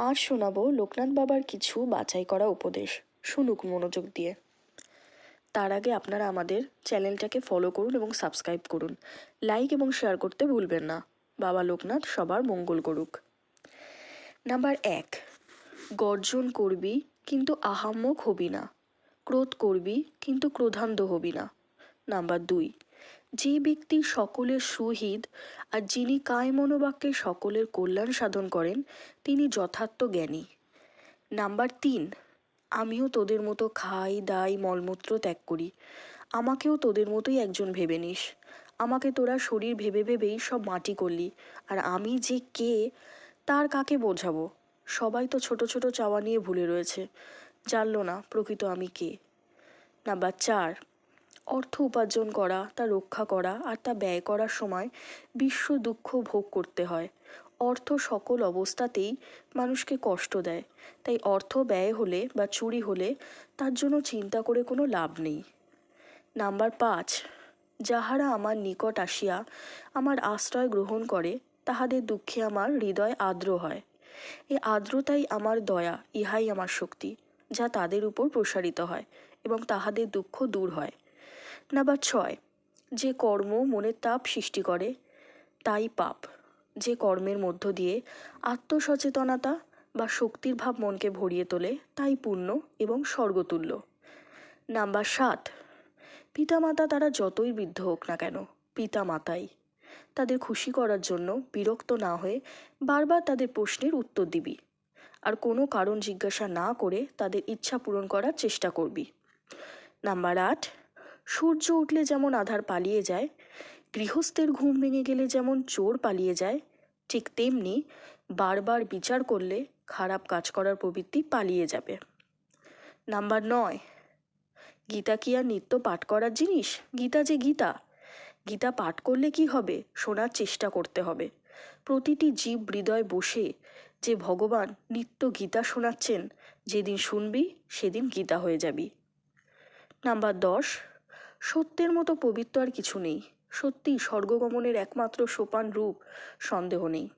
আজ শোনাবো লোকনাথ বাবার কিছু বাছাই করা উপদেশ। শুনুক মনোযোগ দিয়ে। তার আগে আপনারা আমাদের চ্যানেলটাকে ফলো করুন এবং সাবস্ক্রাইব করুন। লাইক এবং শেয়ার করতে ভুলবেন না। বাবা লোকনাথ সবার মঙ্গল করুক। নাম্বার এক, গর্জন করবি কিন্তু আহাম্মক হবি না। ক্রোধ করবি কিন্তু ক্রোধান্ধ হবি না। নাম্বার দুই যে ব্যক্তি সকলের সুহিত আর যিনি কায় মনোবাক্যে সকলের কল্যাণ সাধন করেন, তিনি যথার্থ জ্ঞানী। নাম্বার তিন, আমিও তোদের মতো খাই, দাই, মলমূত্র ত্যাগ করি। আমাকেও তোদের মতোই একজন ভেবে নিস। আমাকে তোরা শরীর ভেবে ভেবেই সব মাটি করলি, আর আমি যে কে, তার কাকে বোঝাবো? সবাই তো ছোট ছোট চাওয়া নিয়ে ভুলে রয়েছে। জানলো না প্রকৃত আমি কে। নাম্বার চার অর্থ উপার্জন করা, তা রক্ষা করা আর তা ব্যয় করার সময় বিশ্ব দুঃখ ভোগ করতে হয়। অর্থ সকল অবস্থাতেই মানুষকে কষ্ট দেয়। তাই অর্থ ব্যয় হলে বা চুরি হলে তার জন্য চিন্তা করে কোনো লাভ নেই। নাম্বার পাঁচ, যাহারা আমার নিকট আসিয়া আমার আশ্রয় গ্রহণ করে, তাহাদের দুঃখে আমার হৃদয় আর্দ্র হয়। এ আর্দ্রতাই আমার দয়া, ইহাই আমার শক্তি, যা তাদের উপর প্রসারিত হয় এবং তাহাদের দুঃখ দূর হয়। নাম্বার ছয়। যে কর্ম মনের তাপ সৃষ্টি করে, তাই পাপ। যে কর্মের মধ্য দিয়ে আত্মসচেতনতা বা শক্তির ভাব মনকে ভরিয়ে তোলে, তাই পুণ্য এবং স্বর্গতুল্য। নাম্বার সাত, পিতামাতা তারা যতই বৃদ্ধ হোক না কেন পিতা মাতাই তাদের খুশি করার জন্য বিরক্ত না হয়ে বারবার তাদের প্রশ্নের উত্তর দিবি। আর কোনো কারণ জিজ্ঞাসা না করে তাদের ইচ্ছা পূরণ করার চেষ্টা করবি। নাম্বার আট সূর্য উঠলে যেমন আধার পালিয়ে যায়, গৃহস্থের ঘুম ভেঙে গেলে যেমন চোর পালিয়ে যায়, ঠিক তেমনি বারবার বিচার করলে খারাপ কাজ করার প্রবৃত্তি পালিয়ে যাবে। নাম্বার নয়, গীতা কি আর নিত্য পাঠ করার জিনিস? গীতা যে গীতা। গীতা পাঠ করলে কি হবে? শোনার চেষ্টা করতে হবে। প্রতিটি জীব হৃদয় বসে যে ভগবান নিত্য গীতা শোনাচ্ছেন, যেদিন শুনবি সেদিন গীতা হয়ে যাবি। নাম্বার দশ সত্যের মতো পবিত্র আর কিছু নেই। সত্যি স্বর্গগমনের একমাত্র সোপান রূপ, সন্দেহ নেই।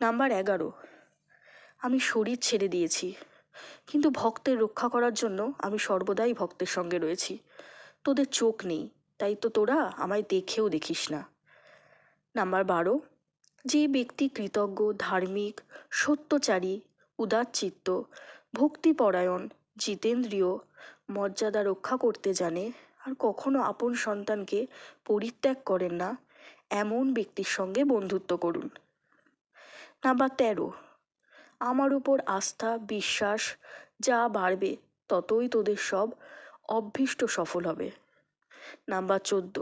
নাম্বার এগারো। আমি শরীর ছেড়ে দিয়েছি। কিন্তু ভক্তের রক্ষা করার জন্য আমি সর্বদাই ভক্তের সঙ্গে রয়েছি। তোদের চোখ নেই, তাই তো তোরা আমায় দেখেও দেখিস না। নাম্বার বারো। যে ব্যক্তি কৃতজ্ঞ, ধার্মিক, সত্যচারী, উদারচিত্ত, ভক্তিপরায়ণ, জিতেন্দ্রীয়, মর্যাদা রক্ষা করতে জানে আর কখনো আপন সন্তানকে পরিত্যাগ করেন না। এমন ব্যক্তির সঙ্গে বন্ধুত্ব করুন। নাম্বার তেরো, আমার উপর আস্থা, বিশ্বাস যা বাড়বে ততই তোদের সব অভীষ্ট সফল হবে। নাম্বার চোদ্দ,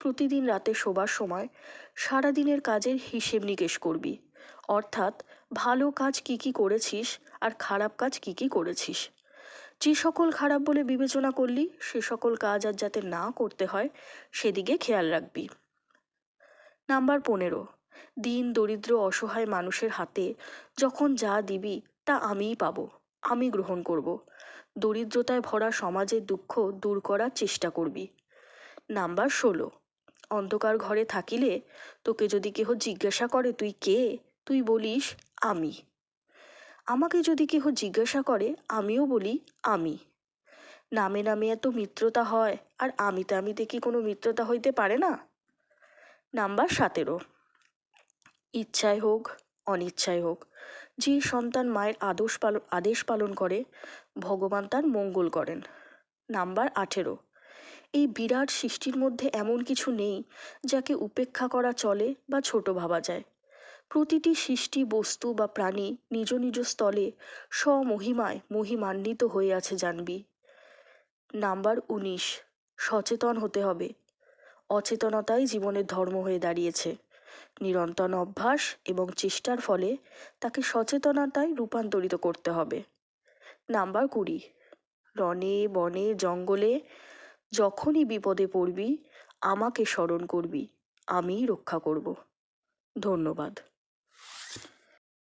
প্রতিদিন রাতে শোবার সময় সারাদিনের কাজের হিসেব নিকেশ করবি। অর্থাৎ ভালো কাজ কি কি করেছিস আর খারাপ কাজ কি কি করেছিস। যে সকল খারাপ বলে বিবেচনা করলি, সে সকল কাজ আর যাতে না করতে হয়, সেদিকে খেয়াল রাখবি। নাম্বার পনেরো, দিন দরিদ্র অসহায় মানুষের হাতে যখন যা দিবি, তা আমিই পাবো, আমি গ্রহণ করব। দরিদ্রতায় ভরা সমাজের দুঃখ দূর করার চেষ্টা করবি। নাম্বার ষোলো, অন্ধকার ঘরে থাকিলে তোকে যদি কেহ জিজ্ঞাসা করে, তুই কে? তুই বলিস, আমি। আমাকে যদি কেহ জিজ্ঞাসা করে, আমিও বলি, আমি। নামে নামে এত মিত্রতা হয়, আর আমিতে আমিতে কি কোনো মিত্রতা হইতে পারে না? নাম্বার সতেরো। ইচ্ছায় হোক, অনিচ্ছায় হোক, যে সন্তান মায়ের আদর্শ পালন আদেশ পালন করে, ভগবান তার মঙ্গল করেন। নাম্বার আঠেরো। এই বিরাট সৃষ্টির মধ্যে এমন কিছু নেই, যাকে উপেক্ষা করা চলে বা ছোট ভাবা যায়। প্রতিটি সৃষ্টি বস্তু বা প্রাণী নিজ নিজ স্থলে স্বমহিমায় মহিমান্বিত হয়ে আছে জানবি। নাম্বার উনিশ, সচেতন হতে হবে। অচেতনতাই জীবনের ধর্ম হয়ে দাঁড়িয়েছে। নিরন্তর অভ্যাস এবং চেষ্টার ফলে তাকে সচেতনতায় রূপান্তরিত করতে হবে। নাম্বার কুড়ি রনে বনে জঙ্গলে যখনই বিপদে পড়বি, আমাকে স্মরণ করবি, আমিই রক্ষা করব। ধন্যবাদ।